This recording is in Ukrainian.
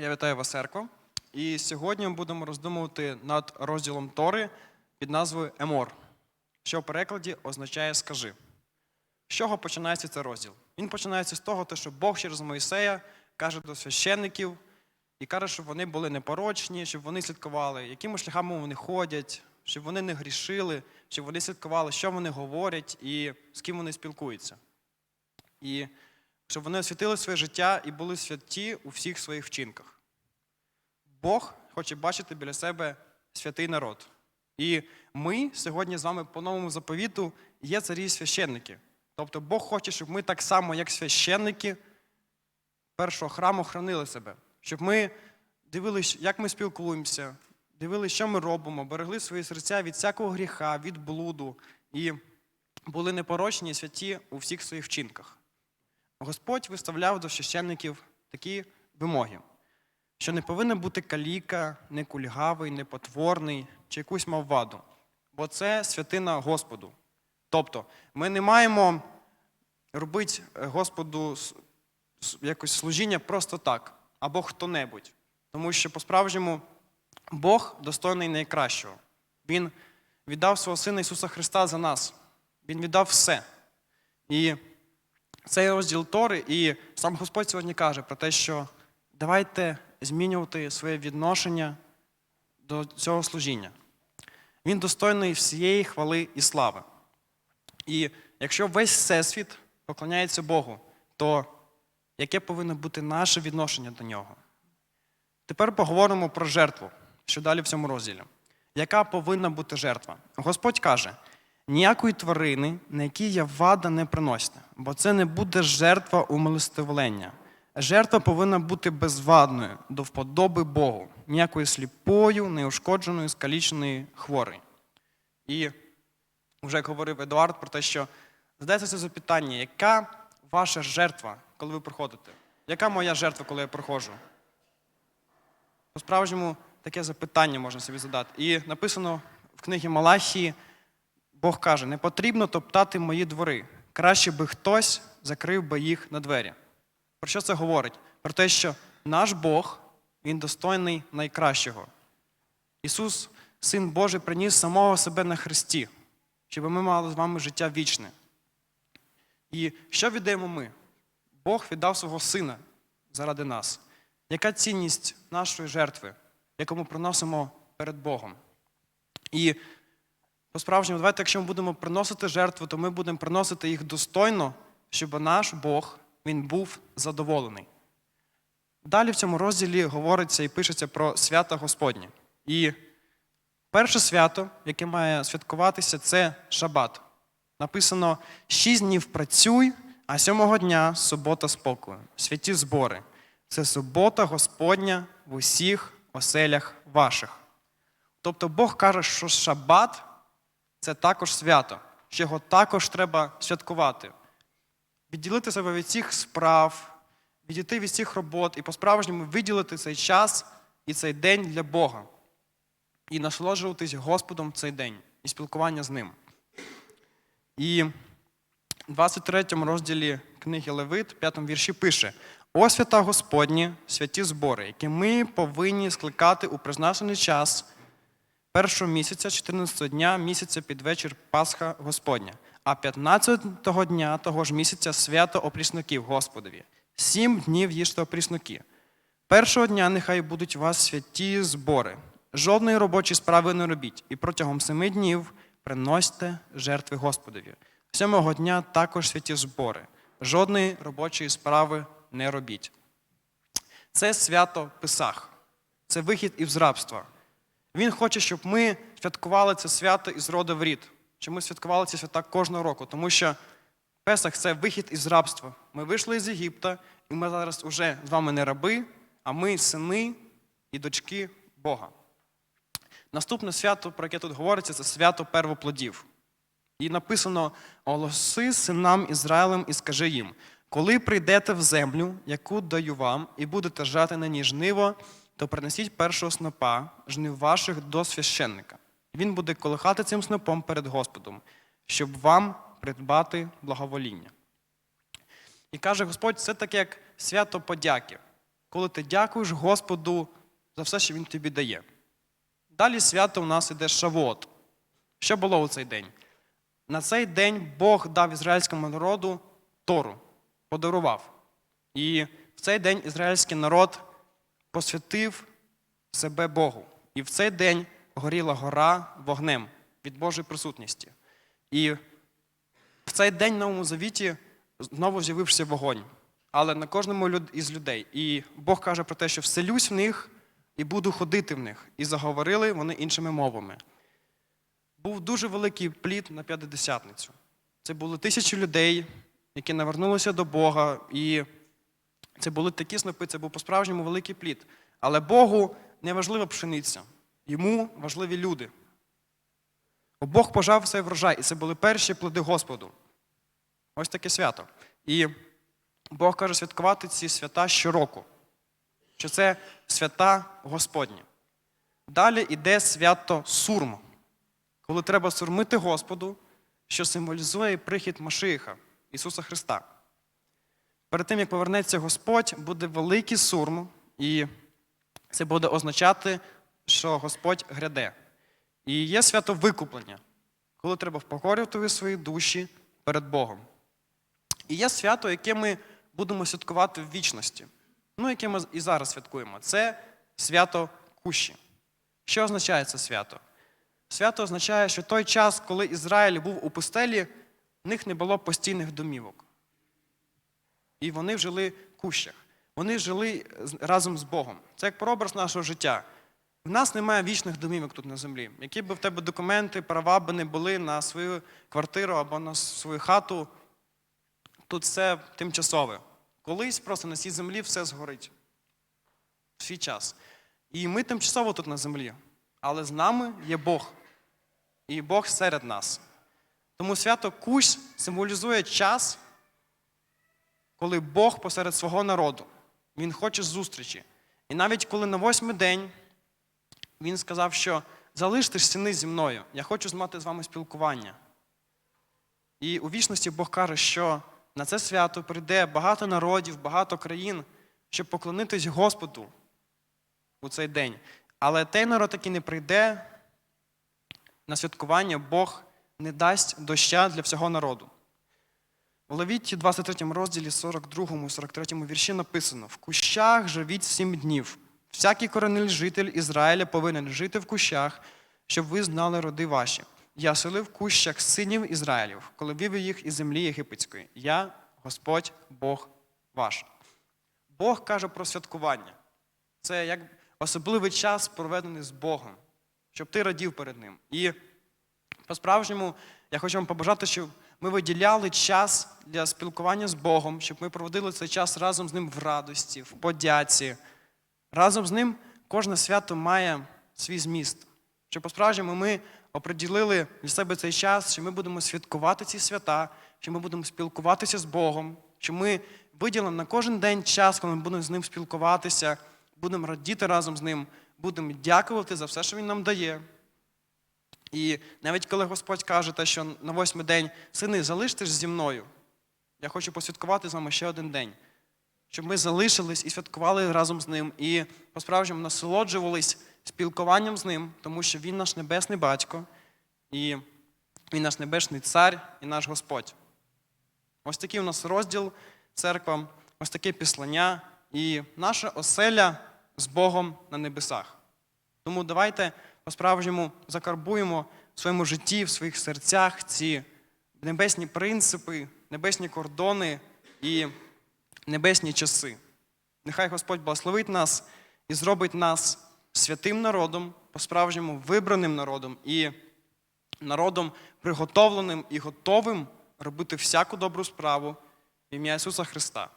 Я вітаю вас, Ерко. І сьогодні ми будемо роздумувати над розділом Тори під назвою Емор, що в перекладі означає скажи. З чого починається цей розділ? Він починається з того, що Бог через Моїсея каже до священників і каже, щоб вони були непорочні, щоб вони слідкували, якими шляхами вони ходять, щоб вони не грішили, щоб вони слідкували, що вони говорять і з ким вони спілкуються. І щоб вони освятили своє життя і були святі у всіх своїх вчинках. Бог хоче бачити біля себе святий народ. І ми сьогодні з вами по новому заповіту є царі священники. Тобто Бог хоче, щоб ми так само, як священники першого храму, хранили себе, щоб ми дивилися, як ми спілкуємося, дивилися, що ми робимо, берегли свої серця від всякого гріха, від блуду і були непорочні і святі у всіх своїх вчинках. Господь виставляв до священників такі вимоги, що не повинен бути каліка, не кульгавий, не потворний чи якусь мав ваду, бо це святина Господу. Тобто, ми не маємо робити Господу с- с- якось служіння просто так, або хто-небудь. Тому що по-справжньому Бог достойний найкращого. Він віддав свого Сина Ісуса Христа за нас. Він віддав все. І цей розділ Тори, і сам Господь сьогодні каже про те, що давайте змінювати своє відношення до цього служіння. Він достойний всієї хвали і слави. І якщо весь всесвіт поклоняється Богу, то яке повинно бути наше відношення до нього? Тепер поговоримо про жертву, що далі в цьому розділі. Яка повинна бути жертва? Господь каже: ніякої тварини, на якій є вада, не приносьте, бо це не буде жертва умилостивлення. Жертва повинна бути безвадною, до вподоби Богу, ніякою сліпою, неушкодженою, скаліченою, хворою. І вже говорив Едуард про те, що задається це запитання, яка ваша жертва, коли ви приходите? Яка моя жертва, коли я приходжу? По-справжньому таке запитання можна собі задати. І написано в книгі Малахії, Бог каже: не потрібно топтати мої двори. Краще би хтось закрив би їх на двері. Про що це говорить? Про те, що наш Бог, Він достойний найкращого. Ісус, Син Божий, приніс самого себе на Христі, щоб ми мали з вами життя вічне. І що віддаємо ми? Бог віддав свого Сина заради нас. Яка цінність нашої жертви, яку ми приносимо перед Богом? І по-справжньому, давайте, якщо ми будемо приносити жертву, то ми будемо приносити їх достойно, щоб наш Бог він був задоволений. Далі в цьому розділі говориться і пишеться про свята Господнє. І перше свято, яке має святкуватися, це шабат. Написано: шість днів працюй, а сьомого дня субота спокою, святі збори. Це субота Господня в усіх оселях ваших. Тобто Бог каже, що шабат це також свято, що його також треба святкувати. Відділити себе від всіх справ, відійти від всіх робот і по-справжньому виділити цей час і цей день для Бога. І насолоджуватись Господом в цей день і спілкування з ним. І в 23 розділі книги Левит, 5 вірші пише: О свята Господні, святі збори, які ми повинні скликати у призначений час першого місяця, 14 дня місяця під вечір Пасха Господня, а 15-го дня того ж місяця свято опрісноків Господові. Сім днів їжте опрісноки. Першого дня нехай будуть у вас святі збори. Жодної робочої справи не робіть, і протягом семи днів приносьте жертви Господові. Сьомого дня також святі збори. Жодної робочої справи не робіть. Це свято Писах, це вихід із рабства. Він хоче, щоб ми святкували це свято із роду в рід, щоб ми святкували ці свята кожного року, тому що Песах це вихід із рабства. Ми вийшли з Єгипта, і ми зараз вже з вами не раби, а ми сини і дочки Бога. Наступне свято, про яке тут говориться, це свято первоплодів. І написано: оголоси синам Ізраїлем і скажи їм: коли прийдете в землю, яку даю вам, і будете жати на ній жниво, то принесіть першого снопа, жнив ваших до священника. Він буде колихати цим снопом перед Господом, щоб вам придбати благовоління. І каже Господь, це таке як свято подяки. коли ти дякуєш Господу за все, що Він тобі дає. Далі свято у нас іде Шавот. Що було у цей день? На цей день Бог дав ізраїльському народу Тору, подарував. І в цей день ізраїльський народ посвятив себе Богу. І в цей день горіла гора вогнем від Божої присутності. І в цей день в Новому Завіті знову з'явився вогонь, але на кожному із людей. І Бог каже про те, що вселюсь в них і буду ходити в них. І заговорили вони іншими мовами. Був дуже великий плід на п'ятидесятницю. Це були тисячі людей, які навернулися до Бога, і це були такі снопи, це був по-справжньому великий плід. Але Богу не важлива пшениця, йому важливі люди. Бо Бог пожав цей врожай, і це були перші плоди Господу. Ось таке свято. І Бог каже святкувати ці свята щороку, що це свята Господні. Далі йде свято Сурм, коли треба сурмити Господу, що символізує прихід Машиха, Ісуса Христа. Перед тим, як повернеться Господь, буде великий сурм, і це буде означати, що Господь гряде. І є свято викуплення, коли треба впокорювати свої душі перед Богом. І є свято, яке ми будемо святкувати в вічності. Ну, яке ми і зараз святкуємо. Це свято Кущі. Що означає це свято? Свято означає, що той час, коли Ізраїль був у пустелі, в них не було постійних домівок. І вони жили в кущах. Вони жили разом з Богом. Це як прообраз нашого життя. В нас немає вічних домівок тут на землі. Які б в тебе документи, права б не були на свою квартиру або на свою хату, тут все тимчасове. Колись просто на цій землі все згорить. В свій час. І ми тимчасово тут на землі. Але з нами є Бог. І Бог серед нас. Тому свято Кущ символізує час, коли Бог посеред свого народу. Він хоче зустрічі. І навіть коли на восьмий день він сказав, що залиште ж стіни зі мною, я хочу мати з вами спілкування. І у вічності Бог каже, що на це свято прийде багато народів, багато країн, щоб поклонитись Господу у цей день. Але той народ, який не прийде на святкування, Бог не дасть доща для всього народу. У Левіті 23 розділі 42 і 43 вірші написано: В кущах живіть сім днів. Всякий коренний житель Ізраїля повинен жити в кущах, щоб ви знали роди ваші. Я селив кущах синів Ізраїлів, коли вивів їх із землі єгипетської. Я Господь Бог ваш. Бог каже про святкування. Це як особливий час, проведений з Богом, щоб ти радів перед Ним. І по-справжньому я хочу вам побажати, щоб ми виділяли час для спілкування з Богом, щоб ми проводили цей час разом з Ним в радості, в подяці. Разом з ним кожне свято має свій зміст. Щоб по-справжньому ми оприділили для себе цей час, що ми будемо святкувати ці свята, що ми будемо спілкуватися з Богом, що ми виділимо на кожен день час, коли ми будемо з ним спілкуватися, будемо радіти разом з ним, будемо дякувати за все, що Він нам дає. І навіть коли Господь каже, те, що на восьмий день сини, залиште ж зі мною, я хочу посвяткувати з вами ще один день, щоб ми залишились і святкували разом з ним, і по-справжньому насолоджувались спілкуванням з ним, тому що Він наш небесний батько, і Він наш небесний цар і наш Господь. Ось такий у нас розділ церква, ось таке післання і наша оселя з Богом на небесах. Тому давайте по-справжньому закарбуємо в своєму житті, в своїх серцях ці небесні принципи, небесні кордони і небесні часи. Нехай Господь благословить нас і зробить нас святим народом, по-справжньому вибраним народом і народом приготовленим і готовим робити всяку добру справу в ім'я Ісуса Христа.